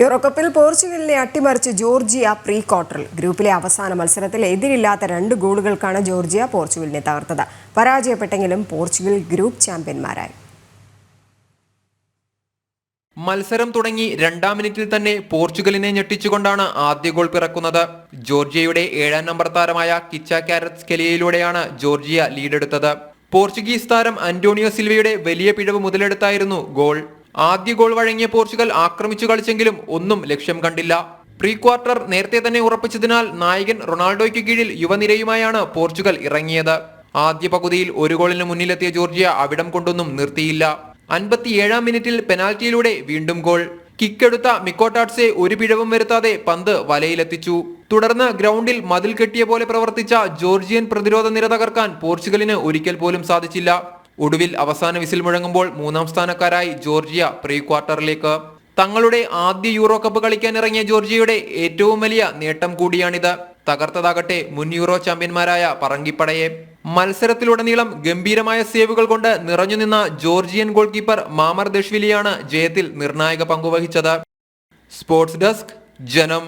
യൂറോകപ്പിൽ പോർച്ചുഗലിനെ അട്ടിമറിച്ച് Georgia pre ക്വാർട്ടറിൽ ഗ്രൂപ്പിലെ അവസാന മത്സരത്തിൽ എതിരില്ലാത്ത രണ്ട് ഗോളുകൾക്കാണ് ജോർജിയ പോർച്ചുഗലിനെ തകർത്തത്. പരാജയപ്പെട്ടെങ്കിലും പോർച്ചുഗൽ ഗ്രൂപ്പ് ചാമ്പ്യന്മാരായി. മത്സരം തുടങ്ങി രണ്ടാം മിനിറ്റിൽ തന്നെ പോർച്ചുഗലിനെ ഞെട്ടിച്ചുകൊണ്ടാണ് ആദ്യ ഗോൾ പിറക്കുന്നത്. ജോർജിയയുടെ ഏഴാം നമ്പർ താരമായ കിച്ച കാരറ്റ്സ് കെലിയയിലൂടെയാണ് ജോർജിയ ലീഡെടുത്തത്. പോർച്ചുഗീസ് താരം അന്റോണിയോ സിൽവയുടെ വലിയ പിഴവ് മുതലെടുത്തായിരുന്നു ഗോൾ. ആദ്യ ഗോൾ വഴങ്ങിയ പോർച്ചുഗൽ ആക്രമിച്ചു കളിച്ചെങ്കിലും ഒന്നും ലക്ഷ്യം കണ്ടില്ല. പ്രീ ക്വാർട്ടർ നേരത്തെ തന്നെ ഉറപ്പിച്ചതിനാൽ നായകൻ റൊണാൾഡോയ്ക്ക് കീഴിൽ യുവനിരയുമായാണ് പോർച്ചുഗൽ ഇറങ്ങിയത്. ആദ്യ പകുതിയിൽ ഒരു ഗോളിന് മുന്നിലെത്തിയ ജോർജിയ അവിടം കൊണ്ടൊന്നും നിർത്തിയില്ല. അൻപത്തിയേഴാം മിനിറ്റിൽ പെനാൽറ്റിയിലൂടെ വീണ്ടും ഗോൾ. കിക്കെടുത്ത മിക്കോട്ടാട്സെ ഒരു പിഴവും വരുത്താതെ പന്ത് വലയിലെത്തിച്ചു. തുടർന്ന് ഗ്രൗണ്ടിൽ മതിൽ കെട്ടിയ പോലെ പ്രവർത്തിച്ച ജോർജിയൻ പ്രതിരോധ നിര തകർക്കാൻ പോർച്ചുഗലിന് ഒരിക്കൽ പോലും സാധിച്ചില്ല. ഒടുവിൽ അവസാന വിസിൽ മുഴങ്ങുമ്പോൾ മൂന്നാം സ്ഥാനക്കാരായി ജോർജിയ പ്രീ ക്വാർട്ടറിലേക്ക് തങ്ങളുടെ ആദ്യ യൂറോ കപ്പ് കളിക്കാൻ ഇറങ്ങിയ ജോർജിയയുടെ ഏറ്റവും വലിയ നേട്ടം കൂടിയാണിത്. തകർത്തതാകട്ടെ മുൻ യൂറോ ചാമ്പ്യന്മാരായ പറങ്കിപ്പടയെ. മത്സരത്തിലുടനീളം ഗംഭീരമായ സേവുകൾ കൊണ്ട് നിറഞ്ഞുനിന്ന ജോർജിയൻ ഗോൾ കീപ്പർ മാമർ ദഷ്വിലിയാണ് ജയത്തിൽ നിർണായക പങ്കുവഹിച്ചത് സ്പോർട്സ് ഡെസ്ക് ജനം.